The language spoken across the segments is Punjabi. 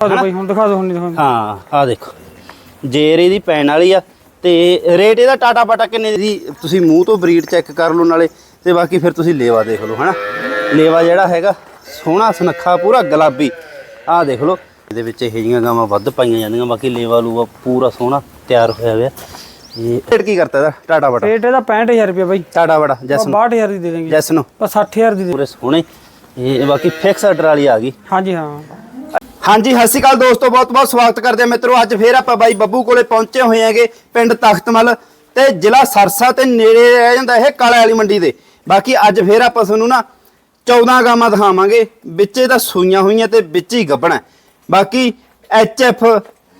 ਦਿਖਾ ਦਿਓ ਬਾਈ ਹੁਣ ਦਿਖਾ ਦਿਓ ਹੁਣ ਨਹੀਂ ਦਿਖਾਉਂਦੇ। ਹਾਂ ਆ ਦੇਖੋ। ਜੇਰ ਇਹਦੀ ਪੈਣ ਵਾਲੀ ਆ ਤੇ ਰੇਟ ਇਹਦਾ ਟਾਟਾ ਬਾਟਾ ਕਿੰਨੇ ਦੀ? ਤੁਸੀਂ ਮੂੰਹ ਤੋਂ ਬਰੀਡ ਚੈੱਕ ਕਰ ਲਓ ਨਾਲੇ ਤੇ ਬਾਕੀ ਫਿਰ ਤੁਸੀਂ ਲੇਵਾ ਦੇਖ ਲਓ ਹਨਾ? ਲੇਵਾ ਜਿਹੜਾ ਹੈਗਾ ਸੋਹਣਾ ਸੁਨੱਖਾ ਪੂਰਾ ਗੁਲਾਬੀ। ਆਹ ਦੇਖ ਲਓ ਇਹਦੇ ਵਿੱਚ ਇਹ ਜੀਆਂ ਗਾਵਾਂ ਵੱਧ ਪਾਈਆਂ ਜਾਂਦੀਆਂ ਬਾਕੀ ਲੇਵਾ ਲੂਵਾ ਪੂਰਾ ਸੋਹਣਾ ਤਿਆਰ ਹੋਇਆ ਹੋਇਆ। ਇਹ ਰੇਟ ਕੀ ਕਰਤਾ ਇਹਦਾ ਟਾਟਾ ਬਾਟਾ ਰੇਟ ਇਹਦਾ 65000 ਰੁਪਏ ਬਾਈ। ਟਾਟਾ ਬਾਟਾ ਜੈਸ ਨੂੰ 62000 ਦੀ ਦੇ ਦੇਂਗੇ ਜੈਸ ਨੂੰ ਪਰ 60000 ਦੀ ਦੇ ਪੂਰੇ ਸੋਹਣੇ। ਇਹ ਬਾਕੀ ਫਿਕਸ ਆਰਡਰ ਵਾਲੀ ਆ ਗਈ। ਹਾਂਜੀ ਹਾਂ। ਹਾਂਜੀ, ਸਤਿ ਸ਼੍ਰੀ ਅਕਾਲ ਦੋਸਤੋ ਬਹੁਤ ਬਹੁਤ ਸਵਾਗਤ ਕਰਦੇ ਹਾਂ ਮਿੱਤਰੋ। ਅੱਜ ਫੇਰ ਆਪਾਂ ਬਾਈ ਬੱਬੂ ਕੋਲੇ ਪਹੁੰਚੇ ਹੋਏ ਹੈਗੇ ਪਿੰਡ ਤਖਤਮਲ ਤੇ ਜ਼ਿਲ੍ਹਾ ਸਰਸਾ ਤੇ ਨੇੜੇ ਰਹਿ ਜਾਂਦਾ ਇਹ ਕਾਲੇ ਵਾਲੀ ਮੰਡੀ ਦੇ। ਬਾਕੀ ਅੱਜ ਫੇਰ ਆਪਾਂ ਤੁਹਾਨੂੰ ਨਾ 14 ਗਾਵਾਂ ਦਿਖਾਵਾਂਗੇ। ਵਿੱਚ ਤਾਂ ਸੂਈਆਂ ਹੋਈਆਂ ਤੇ ਵਿੱਚ ਹੀ ਗੱਬਣਾ। ਬਾਕੀ ਐਫ,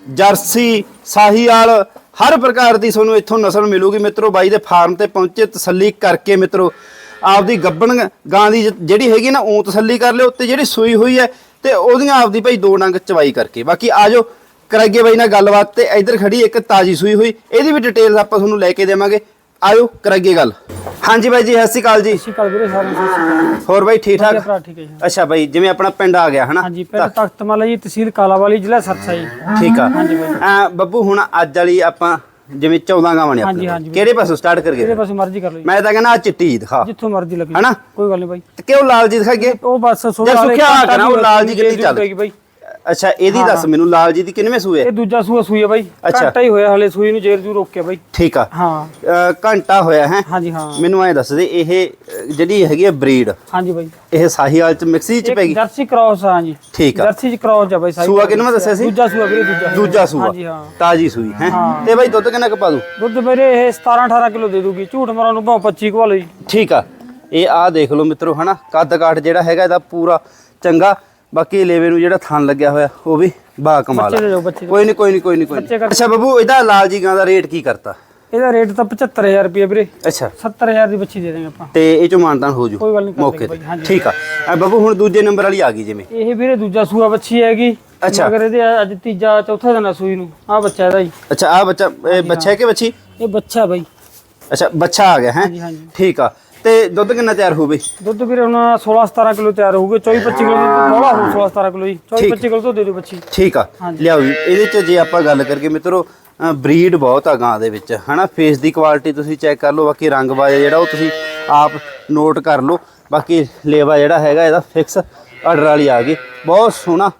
ਜਰਸੀ, ਸਾਹੀਵਾਲ, ਹਰ ਪ੍ਰਕਾਰ ਦੀ ਤੁਹਾਨੂੰ ਇੱਥੋਂ ਨਸਲ ਮਿਲੂਗੀ ਮਿੱਤਰੋ। ਬਾਈ ਦੇ ਫਾਰਮ ਤੇ ਪਹੁੰਚੇ, ਤਸੱਲੀ ਕਰਕੇ ਮਿੱਤਰੋ, ਆਪਦੀ ਗੱਬਣ ਗਾਂ ਦੀ ਜਿਹੜੀ ਹੈਗੀ ਨਾ ਉਹ ਤਸੱਲੀ ਕਰ ਲਿਓ। ਤੇ ਜਿਹੜੀ ਸੂਈ ਹੋਈ ਹੈ ਤੇ ਉਹਦੀਆਂ ਆਪਦੀ ਭਾਈ ਦੋ ਡੰਗ ਚਵਾਈ ਕਰਕੇ। ਬਾਕੀ ਆਜੋ ਕਰਾਈਏ ਬਾਈ ਨਾਲ ਗੱਲਬਾਤ ਤੇ ਇੱਧਰ ਖੜੀ ਇੱਕ ਤਾਜੀ ਸੂਈ ਹੋਈ ਇਹਦੀ ਵੀ ਡਿਟੇਲਸ ਆਪਾਂ ਤੁਹਾਨੂੰ ਲੈ ਕੇ ਦੇਵਾਂਗੇ। ਆਜੋ ਕਰਾਈਏ ਗੱਲ। ਹਾਂਜੀ ਬਾਈ ਜੀ ਸਤਿ ਸ਼੍ਰੀ ਅਕਾਲ ਜੀ। ਸਤਿ ਸ਼੍ਰੀ ਅਕਾਲ ਵੀਰੇ ਸਾਰਿਆਂ ਨੂੰ ਸਤਿ ਸ਼੍ਰੀ ਅਕਾਲ। ਹੋਰ ਬਾਈ ਠੀਕ ਠਾਕ? ਭਰਾ ਠੀਕ ਹੈ ਜੀ। ਅੱਛਾ ਬਾਈ ਜਿਵੇਂ ਆਪਣਾ ਪਿੰਡ ਆ ਗਿਆ ਹਨਾ? ਹਾਂਜੀ ਪਿੰਡ ਤਖਤਮਾਲਾ ਜੀ ਤਹਿਸੀਲ ਕਾਲਾਵਾਲੀ ਜ਼ਿਲ੍ਹਾ ਸਰਸਾ ਜੀ ਠੀਕ ਆ। ਹਾਂਜੀ ਬਾਈ। ਬੱਬੂ ਹੁਣ ਅੱਜ ਵਾਲੀ ਆਪਾਂ ਜਿਵੇਂ 14 ਗਾਵਾਂ ਨੇ ਹਾਂਜੀ, ਆਪਣੇ ਕੋਲ। ਕਿਹੜੇ ਪਾਸੋਂ ਸਟਾਰਟ ਜਿਹੜੇ ਕਰਗੇ ਪਾਸੇ ਮਰਜ਼ੀ ਕਰ ਲਓ ਜੀ। ਮੈਂ ਤਾਂ ਕਹਿੰਦਾ ਆਹ ਚਿੱਟੀ ਜੀ ਦਿਖਾ। ਜਿੱਥੋਂ ਮਰਜ਼ੀ ਲੱਗੇ। ਹਨਾ? ਕੋਈ ਗੱਲ ਨਹੀਂ ਬਾਈ। ਤੇ ਕਿਉਂ ਲਾਲ ਜੀ ਦਿਖਾਈਏ? ਉਹ ਬਸ ਸੋਹਣਾ ਉਹ ਦੀ ਲਾਲ ਜੀ ਕਿੰਨੀ ਚੱਲ ਬਾਈ। ਅੱਛਾ ਇਹਦੀ ਦੱਸ ਮੈਨੂੰ ਲਾਲ ਜੀ ਦੀ ਕਿੰਨਵੇਂ ਸੂਏ? ਇਹ ਦੂਜਾ ਸੂਆ ਸੂਈ ਹੈ ਬਾਈ। ਘੰਟਾ ਹੀ ਹੋਇਆ ਹਲੇ ਸੂਈ ਨੂੰ ਜੇਰ ਜੂ ਰੋਕਿਆ ਬਾਈ। ਠੀਕ ਆ। ਹਾਂ। ਘੰਟਾ ਹੋਇਆ ਹੈ। ਹਾਂਜੀ ਹਾਂ। ਮੈਨੂੰ ਐ ਦੱਸ ਦੇ ਇਹ ਜਿਹੜੀ ਹੈਗੀ ਆ ਬਰੀਡ ਹਾਂਜੀ ਬਾਈ। ਇਹ ਸਾਹੀਵਾਲ ਚ ਮਿਕਸੀ ਚ ਪੈਗੀ ਜਰਸੀ ਕ੍ਰਾਸ ਆ ਹਾਂਜੀ। ਠੀਕ ਆ। ਜਰਸੀ ਚ ਕ੍ਰਾਸ ਆ ਬਾਈ ਸਾਈ ਸੂਆ ਕਿੰਨਵਾਂ ਦੱਸਿਆ ਸੀ? ਦੂਜਾ ਸੂਆ ਵੀਰੇ ਦੂਜਾ। ਦੂਜਾ ਸੂਆ। ਹਾਂਜੀ ਹਾਂ। ਤਾਜੀ ਸੂਈ ਹੈ? ਹਾਂ। ਤੇ ਬਾਈ ਦੁੱਧ ਕਿੰਨਾ ਕੁ ਪਾ ਦੂ? ਦੁੱਧ ਵੀਰੇ ਇਹ 17 18 ਕਿਲੋ ਦੇ ਦੂਗੀ। ਝੂਠ ਮਾਰਾਂ ਨੂੰ ਭਾਵੇਂ 25 ਕਵਾ ਜੀ ਠੀਕ ਆ। ਇਹ ਆ ਦੇਖ ਲਓ ਮਿੱਤਰੋ ਹਨਾ? ਕੱਦ ਕਾਠ ਜਿਹੜਾ ਹੈਗਾ ਇਹਦਾ ਪੂਰਾ ਚੰਗਾ। ਬਾਕੀ ਲੇਵੇ ਨੂੰ ਜਿਹੜਾ ਥਣ ਲੱਗਿਆ ਹੋਇਆ ਉਹ ਵੀ ਬਾ ਕਮਾਲ ਬੱਚੇ ਬੱਚੇ। ਕੋਈ ਨਹੀਂ ਕੋਈ ਨਹੀਂ ਕੋਈ ਨਹੀਂ ਕੋਈ ਬੱਚੇ ਨੀ। ਕਰ- ਅੱਛਾ ਬੱਬੂ ਇਹਦਾ ਲਾਲ ਜੀ ਗਾਂ ਦਾ ਰੇਟ ਕੀ ਕਰਤਾ? ਇਹਦਾ ਰੇਟ ਤਾਂ 75000 ਰੁਪਏ ਵੀਰੇ। ਅੱਛਾ। 70000 ਦੀ ਬੱਚੀ ਦੇ ਦੇਂਗੇ ਆਪਾਂ। ਤੇ ਇਹ ਚੋਂ ਮਾਨਤਾਨ ਹੋ ਜੂ। ਕੋਈ ਗੱਲ ਨਹੀਂ ਕਰ ਮੌਕੇ ਤੇ। ਠੀਕ ਆ। ਐ ਬੱਬੂ ਹੁਣ ਦੂਜੇ ਨੰਬਰ ਵਾਲੀ ਆ ਗਈ ਜਿਵੇਂ। ਇਹ ਵੀਰੇ ਦੂਜਾ ਸੂਆ ਬੱਚੀ ਹੈਗੀ। ਅੱਛਾ। ਮਗਰ ਇਹਦੇ ਅੱਜ ਤੀਜਾ ਚੌਥਾ ਦਿਨ ਆ ਸੂਈ ਨੂੰ। ਆ ਬੱਚਾ ਇਹਦਾ ਜੀ। ਅੱਛਾ ਆ ਬੱਚਾ ਇਹ ਬੱਚਾ ਹੈ ਕਿ ਬੱਚੀ? ਇਹ ਬੱਚਾ ਬਾਈ। ਅੱਛਾ ਬੱਚਾ ਆ ਗਿਆ ਹੈ? ਹਾਂਜੀ ਹਾਂਜੀ। ਠੀਕ ਆ। ਤੇ ਦੁੱਧ ਕਿੰਨਾ ਤਿਆਰ ਹੋ ਬਈ? ਦੁੱਧ ਵੀਰੇ ਹੁਣ 16 17 ਕਿਲੋ ਤਿਆਰ ਹੋਊਗਾ 24 25 ਕਿਲੋ ਦੀ ਬੋਲਾ ਹੋ 16 17 ਕਿਲੋ ਜੀ। 24 ਠੀਕ। 25 ਕਿਲੋ ਤੋਂ ਦੇ ਦਿਓ ਬੱਚੀ। ਠੀਕ ਆ। ਲਿਆਓ ਜੀ ਇਹਦੇ ਚ ਜੇ ਆਪਾਂ ਗੱਲ ਕਰੀਏ ਮਿੱਤਰੋ ਬਰੀਡ ਬਹੁਤ ਆ ਗਾਂ ਦੇ ਵਿੱਚ ਹਨਾ? ਫੇਸ ਦੀ ਕੁਆਲਿਟੀ ਤੁਸੀਂ ਚੈੱਕ ਕਰ ਲਓ ਬਾਕੀ ਰੰਗ ਬਾਜ ਜਿਹੜਾ ਉਹ ਤੁਸੀਂ ਆਪ ਨੋਟ ਕਰ ਲਓ। ਬਾਕੀ ਲੇਵਾ ਜਿਹੜਾ ਹੈਗਾ ਇਹਦਾ ਫਿਕਸ ਆਰਡਰ ਵਾਲੀ ਆ ਗਈ। ਬਹੁਤ ਸੋਹਣਾ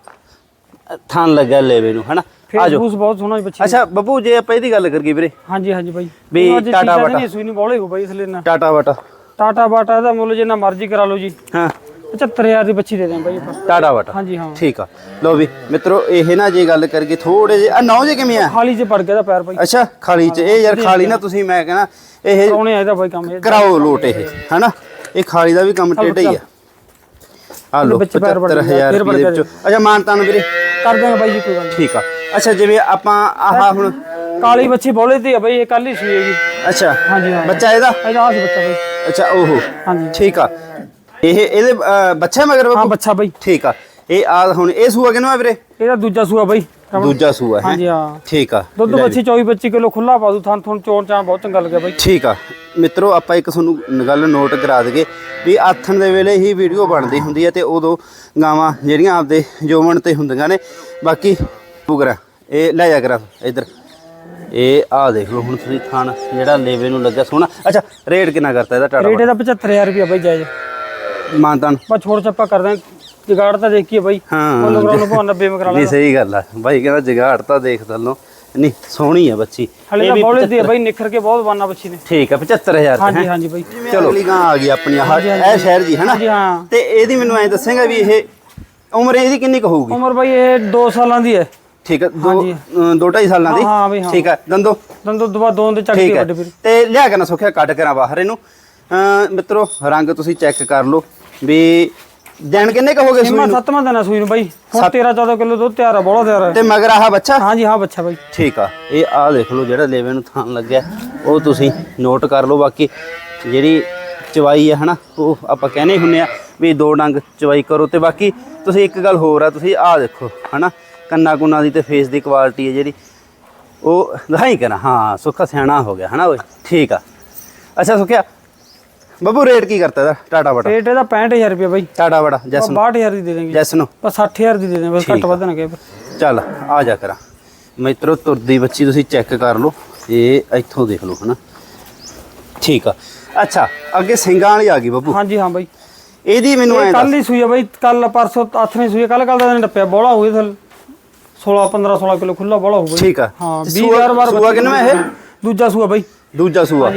ਥਾਨ ਲੱਗਾ ਲੇਵੇ ਨੂੰ ਹਨਾ? ਫੇਸ ਆਜੋ ਬੂਸ ਬਹੁਤ ਸੋਹਣਾ ਜੀ ਬੱਚੀ। ਅੱਛਾ ਬੱਬੂ ਜੇ ਆਪਾਂ ਇਹਦੀ ਗੱਲ ਕਰੀਏ ਵੀਰੇ। ਹਾਂਜੀ ਹਾਂਜੀ ਬਾਈ। ਵੀ ਟਾਟਾ ਤੀਜਾ ਦਿਨ ਬਾਟਾ। ਹੀ ਸੂਈ ਨੂੰ ਬੋਲੇ ਹੋ ਬਾਈ ਇਸ ਲਈ ਨਾ। ਟਾਟਾ ਵਾਟਾ। ਟਾਟਾ ਬਾਟਾ ਦਾ ਮੁੱਲ ਜਿੰਨਾ ਮਰਜ਼ੀ ਕਰਾ ਲਓ ਜੀ। ਹਾਂ। 75000 ਦੀ ਬੱਚੀ ਦੇ ਦੇਂ ਬਾਈ ਆਪਾਂ। ਟਾਟਾ ਵਾਟਾ ਹਾਂਜੀ ਹਾਂ। ਠੀਕ ਆ। ਲਓ ਵੀ ਮਿੱਤਰੋ ਇਹ ਨਾ ਜੇ ਗੱਲ ਕਰੀਏ ਥੋੜੇ ਜਿਹੇ ਆ ਨੌ ਜੇ ਕਿਵੇਂ ਆ? ਖਾਲੀ ਚ ਪੜ ਗਿਆ ਦਾ ਪੈਰ ਬਾਈ। ਅੱਛਾ ਖਾਲੀ ਚ। ਇਹ ਯਾਰ ਖਾਲੀ ਨਾ ਤੁਸੀਂ ਮੈਂ ਕਹਿੰਦਾ ਇਹ ਕਰਾਉਣੇ ਆ ਇਹਦਾ ਬਾਈ ਕੰਮ ਇਹ ਕਰਾਓ ਲੋਟ ਇਹ ਹਨਾ? ਇਹ ਖਾਲੀ ਦਾ ਵੀ ਕੰਮ ਟੇਢਾ ਹੀ ਆ। ਆ ਲੋ ਵਿੱਚ ਪੈਰ ਵੜ 75000 ਗਿਆ, ਫਿਰ ਵੜ ਰੁਪਏ ਵਿੱਚੋਂ। ਅੱਛਾ ਮਾਨਤਾਨ ਵੀਰੇ। ਕਰ ਦਾਂਗੇ ਬਾਈ ਜੀ ਕੋਈ ਗੱਲ ਨੀ। ਠੀਕ ਆ। ਅੱਛਾ ਜਿਵੇਂ ਆਪਾਂ ਆਹ ਹੁਣ ਕਾਲੀ ਬੱਚੀ ਬੋਲੇ ਤੇ ਆ ਬਾਈ ਇਹ ਕੱਲ ਹੀ ਸੂਈ ਹੈਗੀ ਅੱਛਾ। ਹਾਂਜੀ ਹਾਂ। ਬੱਚਾ ਇਹਦਾ? ਇਹਦਾ ਆ ਸੀ ਬੱਚਾ ਬਾਈ। ਅੱਛਾ ਓਹੋ। ਹਾਂਜੀ। ਠੀਕ ਆ। ਇਹ ਇਹਦੇ ਅਹ, ਬੱਚਾ ਮਗਰ ਹਾਂ ਬੱਚਾ ਬਾਈ। ਠੀਕ ਆ। ਇਹ ਆ ਹੁਣ ਇਹ ਸੂਆ ਕਿਨਵਾ ਵੀਰੇ? ਇਹਦਾ ਦੂਜਾ ਸੂਆ ਬਾਈ। ਦੂਜਾ ਸੂਆ ਹੈ? ਹਾਂਜੀ ਹਾਂ। ਠੀਕ ਆ। ਦੁੱਧ ਬੱਚੀ 24 25 ਕਿਲੋ ਖੁੱਲਾ ਪਾ ਦੂ ਥਾਂ ਥੁਣ ਚੋਣ ਚਾਂ ਬਹੁਤ ਚੰਗਾ ਲੱਗਿਆ ਬਾਈ। ਠੀਕ ਆ। ਮਿੱਤਰੋ ਆਪਾਂ ਇੱਕ ਤੁਹਾਨੂੰ ਗੱਲ ਨੋਟ ਕਰਾ ਦਈਏ ਵੀ ਆਥਣ ਦੇ ਵੇਲੇ ਹੀ ਵੀਡੀਓ ਬਣਦੀ ਹੁੰਦੀ ਹੈ ਤੇ ਉਦੋਂ ਗਾਵਾਂ ਜਿਹੜੀਆਂ ਆਪਦੇ ਜੋਮਣ ਤੇ ਹੁੰਦੀਆਂ ਨੇ। ਬਾਕੀ ਪੁਗਰਾ ਇਹ ਲੈ ਜਾ ਕਰਾ ਇੱਧਰ। ਇਹ ਆ ਦੇਖ ਲਓ ਹੁਣ ਤੁਸੀਂ ਥਾਣ ਜਿਹੜਾ ਲੇਵੇ ਨੂੰ ਲੱਗਾ ਸੋਹਣਾ। ਅੱਛਾ ਰੇਟ ਕਿੰਨਾ ਕਰਤਾ ਇਹਦਾ ਟਾਟਾ ਰੇਟ ਇਹਦਾ 75000 ਰੁਪਇਆ ਬਾਈ ਜਾਇਜ਼। ਮਾਨਤਾਨ ਬਸ ਛੋੜ ਚੱਪਾ ਕਰ ਦਾਂ ਜਗਾੜ ਤਾਂ ਦੇਖੀਏ ਬਾਈ। ਹਾਂ। ਮੁੱਲ ਕਰਾਉਣ ਨੂੰ ਭਾਵੇਂ 90 ਮੈਂ ਕਰਾ ਵੀ ਲਾਂਗਾ ਸਹੀ ਗੱਲ ਆ। ਬਾਈ ਕਹਿੰਦਾ ਜਗਾੜ ਤਾਂ ਦੇਖ ਤੱਲੋ ਨਹੀਂ ਸੋਹਣੀ ਆ ਬੱਚੀ। ਹਲੇ ਇਹ ਤਾਂ ਵੀ ਬੋਲੇ ਦੀ ਆ ਬਾਈ ਨਿਖਰ ਕੇ ਬਹੁਤ ਬਾਨਾ ਬੱਚੀ ਨੇ। ਠੀਕ ਆ 75000 ਤੇ ਹਾਂਜੀ? ਹਾਂਜੀ ਬਾਈ। ਚਲੋ। ਅਗਲੀ ਗਾਂ ਆ ਗਈ ਆਪਣੀ ਆਹ ਇਹ ਸ਼ਹਿਰ ਦੀ ਹਨਾ? ਹਾਂਜੀ ਹਾਂ। ਤੇ ਇਹਦੀ ਮੈਨੂੰ ਐ ਦੱਸੇਗਾ ਵੀ ਇਹ ਉਮਰ ਇਹਦੀ ਕਿੰਨੀ ਕੁ ਹੋਊਗੀ? ਉਮਰ ਬਾਈ ਇਹ 2 ਸਾਲਾਂ ਦੀ ਹੈ। ਠੀਕ ਹੈ ਦੋ ਹਾਂਜੀ। ਅ, ਦੋ ਢਾਈ ਸਾਲਾਂ ਦੀ। ਹਾਂ, ਹਾਂ ਬਈ, ਹਾਂ। ਠੀਕ ਹੈ ਦੰਦੋ। ਦੰਦੋਂ ਦੁਬਾ ਦੋਨ ਦੇ ਚੱਕ ਠੀਕ ਹੈ। ਵੱਡੇ ਵੀਰ ਤੇ ਲਿਆ ਕੇ ਨਾ ਸੁੱਖਿਆ ਕੱਢ ਕੇ ਨਾ ਬਾਹਰ ਇਹਨੂੰ। ਮਿੱਤਰੋ ਰੰਗ ਤੁਸੀਂ ਚੈੱਕ ਕਰ ਲਓ ਵੀ ਦਿਨ ਕਿੰਨੇ ਕੁ ਹੋ ਗਏ ਸੂਈ ਨੂੰ? ਸੱਤਵਾਂ ਦਿਨ ਆ ਸੂਈ ਨੂੰ ਬਾਈ। ਹੁਣ 13 14 ਕਿਲੋ ਦੁੱਧ ਤਿਆਰ ਆ ਬੋਲਾ ਤਿਆਰ ਆ। ਤੇ ਮਗਰ ਆਹ ਬੱਚਾ? ਹਾਂਜੀ ਹਾਂ ਬੱਚਾ ਬਾਈ। ਠੀਕ ਆ ਇਹ ਆ ਦੇਖ ਲਓ ਜਿਹੜਾ ਲੇਵੇ ਨੂੰ ਥਾਂ ਲੱਗਿਆ। ਉਹ ਤੁਸੀਂ ਨੋਟ ਕਰ ਲਓ ਬਾਕੀ ਜਿਹੜੀ ਚਵਾਈ ਹੈ ਹਨਾ ਉਹ ਆਪਾਂ ਕਹਿੰਦੇ ਹੁੰਨੇ ਆ ਵੀ ਦੋ ਡੰਗ ਚਵਾਈ ਕਰੋ। ਤੇ ਬਾਕੀ ਤੁਸੀਂ ਇੱਕ ਗੱਲ ਹੋਰ ਆ ਤੁਸੀਂ ਆਹ ਦੇਖੋ ਹਨਾ ਕੰਨਾ ਕੁੰਨਾ ਦੀ ਤੇ ਫੇਸ ਦੀ ਕੁਆਲਿਟੀ ਹੈ ਜਿਹੜੀ। ਉਹ ਦਿਖਾਈ ਕਰਾਂ। ਹਾਂ ਸੁੱਖਾ ਸਿਆਣਾ ਹੋ ਗਿਆ ਹਨਾ ਓਏ? ਠੀਕ ਆ। ਅੱਛਾ ਸੁੱਖਿਆ ਬੱਬੂ ਰੇਟ ਕੀ ਕਰਤਾ ਇਹਦਾ? ਟਾਟਾ ਬੜਾ ਰੇਟ ਇਹਦਾ 65000 ਰੁਪਇਆ ਬਾਈ। ਟਾਟਾ ਬੜਾ ਜੈਸ 62000 ਦੀ ਦੇ ਦੇਂਗੇ ਜੈਸ ਨੂੰ ਬਸ 60000 ਦੀ ਦੇ ਦੇਂਗੇ ਬਸ ਘੱਟ ਵੱਧ ਨਾ ਕਹੇ। ਚੱਲ ਆ ਜਾ ਕਰਾਂ। ਮਿੱਤਰੋ ਤੁਰਦੀ ਬੱਚੀ ਤੁਸੀਂ ਚੈੱਕ ਕਰ ਲਓ। ਇਹ ਇੱਥੋਂ ਦੇਖ ਲਓ ਹਨਾ? ਠੀਕ ਆ। ਅੱਛਾ ਅੱਗੇ ਸਿੰਘਾਂ ਵਾਲੀ ਆ ਗਈ ਬੱਬੂ। ਹਾਂਜੀ ਹਾਂ ਬਾਈ। ਇਹਦੀ ਮੈਨੂੰ ਐ ਕੱਲ ਹੀ ਸੂਈ ਆ ਬਾਈ। ਕੱਲ ਪਰਸੋਂ ਹੱਥ ਨਹੀਂ ਸੂਈ ਕੱਲ ਕੱਲ ਦਾ ਦਿਨ ਟੱਪਿਆ। ਬੋਲਾ ਹੋਈ ਥਲ। 16 15 16 ਕਿਲੋ ਖੁੱਲਾ ਬੋਲਾ ਹੋਊ ਬਾਈ ਠੀਕ ਆ। ਹਾਂ ਤੇ 20 ਸੂਆ- ਵਾਰ ਵਾਰ ਸੂਆ ਕਿੰਨਵਾਂ ਇਹ? ਦੂਜਾ ਸੂਆ ਬਾਈ। ਦੂਜਾ ਸੂਆ।